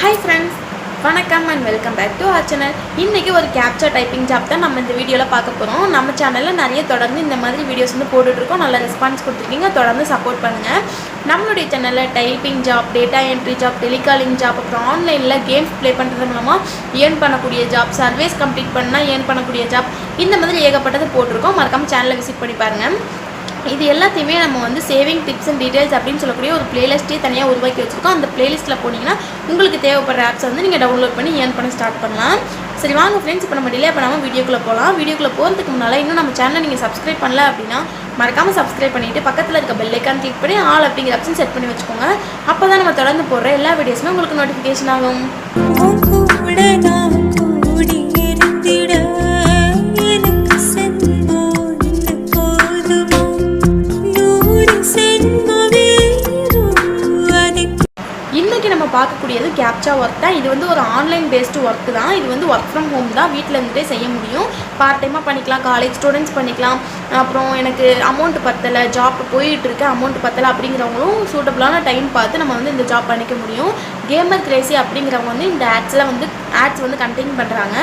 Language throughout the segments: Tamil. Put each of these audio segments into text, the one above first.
ஹாய் ஃப்ரெண்ட்ஸ் வணக்கம் and welcome back to our channel இன்றைக்கி ஒரு கேப்சர் டைப்பிங் ஜாப் தான் நம்ம இந்த வீடியோவில் பார்க்க போகிறோம் நம்ம சேனலில் நிறைய தொடர்ந்து இந்த மாதிரி வீடியோஸ் வந்து போட்டுட்ருக்கோம் நல்ல ரெஸ்பான்ஸ் கொடுத்துருக்கீங்க. தொடர்ந்து சப்போர்ட் பண்ணுங்கள் நம்மளுடைய சேனலில் typing job data entry job telecalling job அப்புறம் ஆன்லைனில் கேம்ஸ் ப்ளே பண்ணுறது மூலமாக ஏர்ன் பண்ணக்கூடிய ஜாப் சர்வீஸ் கம்ப்ளீட் பண்ணால் ஏர்ன் பண்ணக்கூடிய ஜாப் இந்த மாதிரி ஏகப்பட்டது போட்டிருக்கோம். மறக்காமல் சேனலை விசிட் பண்ணி பாருங்கள் இது எல்லாத்தையுமே நம்ம வந்து சேவிங் டிப்ஸ் அண்ட் டீடைல்ஸ் அப்படின்னு சொல்லக்கூடிய ஒரு பிளேலிஸ்ட்டே தனியாக உருவாக்கி வச்சுருக்கோம். அந்த பிளேலிஸ்ட்டில் போனீங்கன்னா உங்களுக்கு தேவைப்படுற ஆப்ஸை வந்து நீங்கள் டவுன்லோட் பண்ணி ஏர்ன் பண்ண ஸ்டார்ட் பண்ணலாம். சரி வாங்க ஃப்ரெண்ட்ஸ் இப்போ நம்ம டிலே பண்ணாமல் வீடியோக்குள்ளே போகலாம் வீடியோக்குள்ளே போகிறதுக்கு முன்னால் இன்னும் நம்ம சேனலை நீங்கள் சப்ஸ்கிரைப் பண்ணல அப்படின்னா மறக்காமல் சப்ஸ்கிரைப் பண்ணிவிட்டு பக்கத்தில் இருக்க பெல்லைக்கான் கிளிக் பண்ணி ஆல் அப்படிங்கிற ஆப்ஷன் செட் பண்ணி வச்சுக்கோங்க. அப்போ தான் நம்ம தொடர்ந்து போடுற எல்லா வீடியோஸுமே உங்களுக்கு நோட்டிஃபிகேஷன் ஆகும். செய்யக்கூடியது கேப்சா ஒர்க் தான். இது வந்து ஒரு ஆன்லைன் பேஸ்டு ஒர்க் தான். இது வந்து ஒர்க் ஃப்ரம் ஹோம் தான். வீட்டில் இருந்துகிட்டே செய்ய முடியும். பார்ட் டைமாக பண்ணிக்கலாம். காலேஜ் ஸ்டூடெண்ட்ஸ் பண்ணிக்கலாம். அப்புறம் எனக்கு அமௌண்ட் பத்தலை. ஜாப் போயிட்டு இருக்கு. அமௌண்ட் பத்தலை அப்படிங்கிறவங்களும் சூட்டபுளான டைம் பார்த்து நம்ம வந்து இந்த ஜாப் பண்ணிக்க முடியும். கேமர் கிரேசி அப்படிங்கிறவங்க வந்து இந்த ஆட்ஸில் வந்து ஆட்ஸ் வந்து கண்டெயின் பண்ணுறாங்க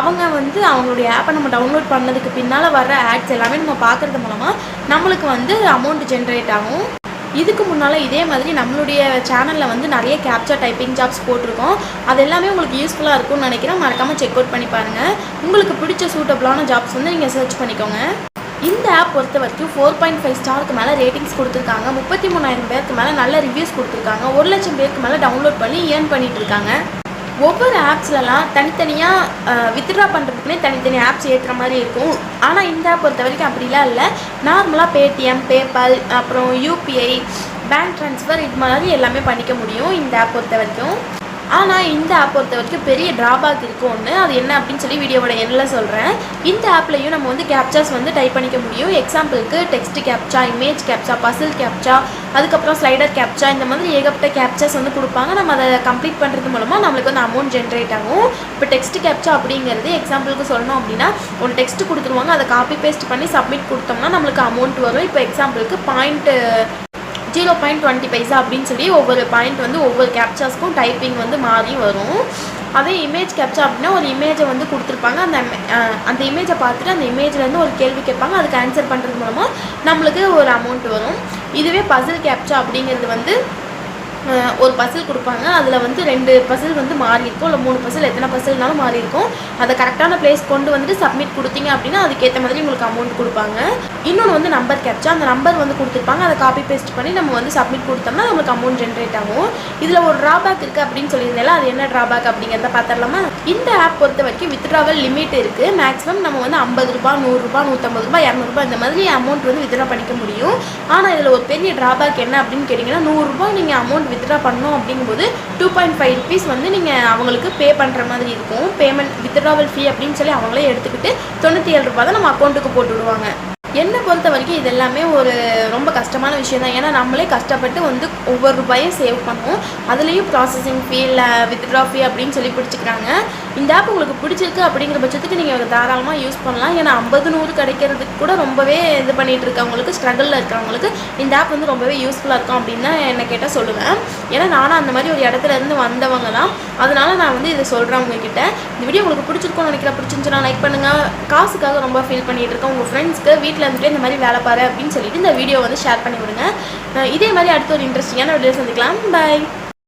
அவங்க வந்து அவங்களுடைய ஆப்பை நம்ம டவுன்லோட் பண்ணதுக்கு பின்னால் வர ஆட்ஸ் எல்லாமே நம்ம பார்க்குறது மூலமாக நம்மளுக்கு வந்து அமௌண்ட் ஜென்ரேட் ஆகும். இதுக்கு முன்னால் இதே மாதிரி நம்மளுடைய சேனலில் வந்து நிறைய கேப்சர் டைப்பிங் ஜாப்ஸ் போட்டிருக்கோம். அது எல்லாமே உங்களுக்கு யூஸ்ஃபுல்லாக இருக்கும்னு நினைக்கிறேன். மறக்காமல் செக் அவுட் பண்ணி பாருங்கள் உங்களுக்கு பிடிச்ச சூட்டபிளான ஜாப்ஸ் வந்து நீங்கள் சர்ச் பண்ணிக்கோங்க. இந்த ஆப் பொறுத்த வரைக்கும் ஃபோர் பாயிண்ட் ஃபைவ் ஸ்டாருக்கு மேலே ரேட்டிங்ஸ் கொடுத்துருக்காங்க. முப்பத்தி மூணாயிரம் பேருக்கு மேலே நல்ல ரிவ்யூஸ் கொடுத்துருக்காங்க. ஒரு லட்சம் பேருக்கு மேலே டவுன்லோட் பண்ணி ஏர்ன் பண்ணிட்டு இருக்காங்க. ஒவ்வொரு ஆப்ஸ்லலாம் தனித்தனியாக வித்ட்ரா பண்ணுறதுக்குனே தனித்தனி ஆப்ஸ் ஏற்றுற மாதிரி இருக்கும். ஆனால் இந்த ஆப் பொறுத்த வரைக்கும் அப்படிலாம் இல்லை. நார்மலாக பேடிஎம் பேபால் அப்புறம் யூபிஐ பேங்க் ட்ரான்ஸ்ஃபர் இது மாதிரி எல்லாமே பண்ணிக்க முடியும் இந்த ஆப் பொறுத்த வரைக்கும். ஆனால் இந்த ஆப் பொறுத்த வரைக்கும் பெரிய ட்ராபேக் இருக்கும் ஒன்று அது என்ன அப்படின்னு சொல்லி வீடியோவோட எண்ணில் சொல்கிறேன் இந்த ஆப்லையும் நம்ம வந்து கேப்சாஸ் வந்து டைப் பண்ணிக்க முடியும். எக்ஸாம்பிளுக்கு text captcha image captcha puzzle captcha அதுக்கப்புறம் ஸ்லைடர் கேப்சா இந்த மாதிரி ஏகப்பட்ட கேப்சாஸ் வந்து கொடுப்பாங்க. நம்ம அதை கம்ப்ளீட் பண்ணுறது மூலமாக நம்மளுக்கு வந்து அமௌண்ட் ஜென்ரேட் ஆகும். இப்போ டெக்ஸ்ட் கேப்சா அப்படிங்கிறது எக்ஸாம்பிளுக்கு சொல்லணும் அப்படின்னா ஒரு டெக்ஸ்ட் கொடுத்துருவாங்க. அதை காப்பி பேஸ்ட் பண்ணி சப்மிட் கொடுத்தோம்னா நம்மளுக்கு அமௌண்ட் வரும். இப்போ எக்ஸாம்பிளுக்கு point zero point twenty paisa அப்படின்னு சொல்லி ஒவ்வொரு பாயிண்ட் வந்து ஒவ்வொரு கேப்சாஸ்க்கும் டைப்பிங் வந்து மாறி வரும். அதே இமேஜ் கேப்சா அப்படின்னா ஒரு இமேஜை வந்து கொடுத்துருப்பாங்க. அந்த அந்த இமேஜை பார்த்துட்டு அந்த இமேஜ்லேருந்து ஒரு கேள்வி கேட்பாங்க. அதுக்கு ஆன்சர் பண்ணுறது மூலமாக நம்மளுக்கு ஒரு அமௌண்ட் வரும். இதுவே பசில் கேப்சா அப்படிங்கிறது வந்து ஒரு பசில் கொடுப்பாங்க. அதில் வந்து ரெண்டு பசில் வந்து மாறி இருக்கும் இல்லை மூணு பசில் எத்தனை பசில்னாலும் மாறி இருக்கும் அதை கரெக்டான பிளேஸ் கொண்டு வந்துட்டு சப்மிட் கொடுத்தீங்க அப்படின்னா அதுக்கேற்ற மாதிரி உங்களுக்கு அமௌண்ட் கொடுப்பாங்க. இன்னொன்று வந்து நம்பர் கேப்சா அந்த நம்பர் வந்து கொடுத்துருப்பாங்க. அதை காப்பி பேஸ்ட் பண்ணி நம்ம வந்து சப்மிட் கொடுத்தோம்னா நம்மளுக்கு அமௌண்ட் ஜென்ரேட் ஆகும். இதில் ஒரு ட்ராபேக் இருக்குது அப்படின்னு சொல்லியிருந்தேன் அது என்ன ட்ராபேக் அப்படிங்கிறத பார்த்துடலாமா? இந்த ஆப் பொறுத்த வரைக்கும் வித்ட்ராவல் லிமிட் இருக்குது மேக்ஸிமம் நம்ம வந்து ஐம்பது ரூபாய் நூறுரூபா நூற்றம்பது ரூபாய் இரநூறுபா இந்த மாதிரி அமௌண்ட் வந்து வித்ட்ரா பண்ணிக்க முடியும். ஆனால் இதில் ஒரு பெரிய ட்ராபேக் என்ன அப்படின்னு கேட்டிங்கன்னா நூறுரூபா நீங்கள் அமௌண்ட் வித்ட்ரா பண்ணோம் அப்படிங்கும்போது டூ பாயிண்ட் ஃபைவ் ருபீஸ் வந்து நீங்கள் அவங்களுக்கு பே பண்ணுற மாதிரி இருக்கும். பேமெண்ட் வித்ட்ராவல் ஃபீ அப்படின்னு சொல்லி அவங்களே எடுத்துக்கிட்டு தொண்ணூற்றி ஏழு ரூபா தான் நம்ம அக்கௌண்ட்டுக்கு போட்டு விடுவாங்க. என்னை பொறுத்த வரைக்கும் இது எல்லாமே ஒரு ரொம்ப கஷ்டமான விஷயம் தான். ஏன்னா நம்மளே கஷ்டப்பட்டு வந்து ஒவ்வொரு ரூபாயும் சேவ் பண்ணுவோம். அதுலேயும் ப்ராசஸிங் ஃபீ இல்லை வித்ட்ரா ஃபீ அப்படின்னு சொல்லி பிடிச்சிக்கிறாங்க. இந்த ஆப் உங்களுக்கு பிடிச்சிருக்கு அப்படிங்கிற பட்சத்துக்கு நீங்கள் தாராளமாக யூஸ் பண்ணலாம். ஏன்னா ஐம்பது நூறு கிடைக்கிறதுக்கு கூட ரொம்பவே இது பண்ணிட்டு இருக்கவங்களுக்கு ஸ்ட்ரகிளில் இருக்கிறவங்களுக்கு இந்த ஆப் வந்து ரொம்பவே யூஸ்ஃபுல்லாக இருக்கும் அப்படின்னு தான் என்னை கேட்டால் சொல்லுவேன். ஏன்னா நானும் அந்த மாதிரி ஒரு இடத்துல இருந்து வந்தவங்க தான். அதனால நான் வந்து இதை சொல்கிறேன் உங்ககிட்ட. இந்த வீடியோ உங்களுக்கு பிடிச்சிருக்கோன்னு நினைக்கிறேன். பிடிச்சிருந்துச்சுன்னா லைக் பண்ணுங்கள் காசுக்காக ரொம்ப ஃபீல் பண்ணிட்டு இருக்கேன். உங்கள் ஃப்ரெண்ட்ஸ்க்கு வீட்டில் இருந்துட்டு இந்த மாதிரி வேலை பாரு அப்படின்னு சொல்லிட்டு இந்த வீடியோ வந்து ஷேர் பண்ணி விடுங்க. இதே மாதிரி அடுத்த ஒரு இன்ட்ரெஸ்டிங்கான வீடியோ சந்திக்கலாம். பாய்